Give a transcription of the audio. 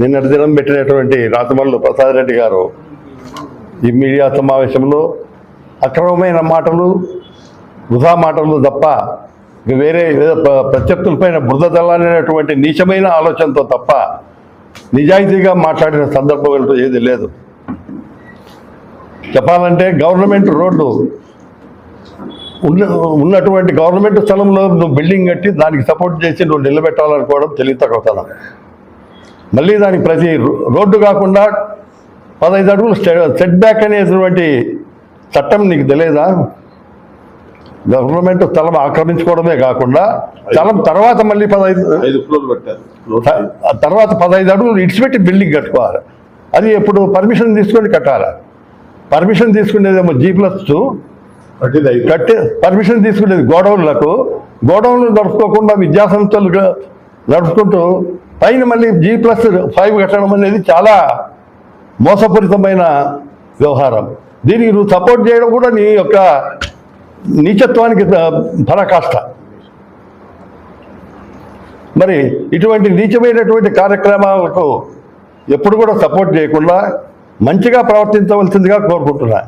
నిన్నటి దినం పెట్టినటువంటి రాతమల్లు ప్రసాద్ రెడ్డి గారు ఈ మీడియా సమావేశంలో అక్రమమైన మాటలు వృధా మాటలు తప్ప వేరే ప్రత్యర్థులపైన బురద చల్లాలనేటువంటి నీచమైన ఆలోచనతో తప్ప నిజాయితీగా మాట్లాడిన సందర్భం ఏంటో ఏది లేదు. చెప్పాలంటే గవర్నమెంట్ రోడ్డు ఉన్న ఉన్నటువంటి గవర్నమెంట్ స్థలంలో నువ్వు బిల్డింగ్ కట్టి దానికి సపోర్ట్ చేసి నువ్వు నిలబెట్టాలనుకోవడం తెలియతక్కువతనం మళ్ళీ దానికి ప్రతి రోడ్డు కాకుండా పదహైదు అడుగులు స్టె- బ్యాక్ అనేటువంటి చట్టం నీకు తెలియదా గవర్నమెంట్ స్థలం ఆక్రమించుకోవడమే కాకుండా స్థలం తర్వాత మళ్ళీ పదహైదు పెట్టారు తర్వాత పదహైదు అడుగులు ఇడిచిపెట్టి బిల్డింగ్ కట్టుకోవాలి. అది ఎప్పుడు పర్మిషన్ తీసుకొని కట్టాలి? పర్మిషన్ తీసుకునేదేమో జీ ప్లస్ టూ కట్టి పర్మిషన్ తీసుకునేది గోడౌన్లకు. గోడౌన్లు నడుపుకోకుండా విద్యాసంస్థలు నడుపుకుంటూ పైన మళ్ళీ జీ ప్లస్ ఫైవ్ కట్టడం అనేది చాలా మోసపూరితమైన వ్యవహారం. దీనికి నువ్వు సపోర్ట్ చేయడం కూడా నీ యొక్క నీచత్వానికి పరాకాష్ట. మరి ఇటువంటి నీచమైనటువంటి కార్యక్రమాలకు ఎప్పుడు కూడా సపోర్ట్ చేయకుండా మంచిగా ప్రవర్తించవలసిందిగా కోరుకుంటున్నా.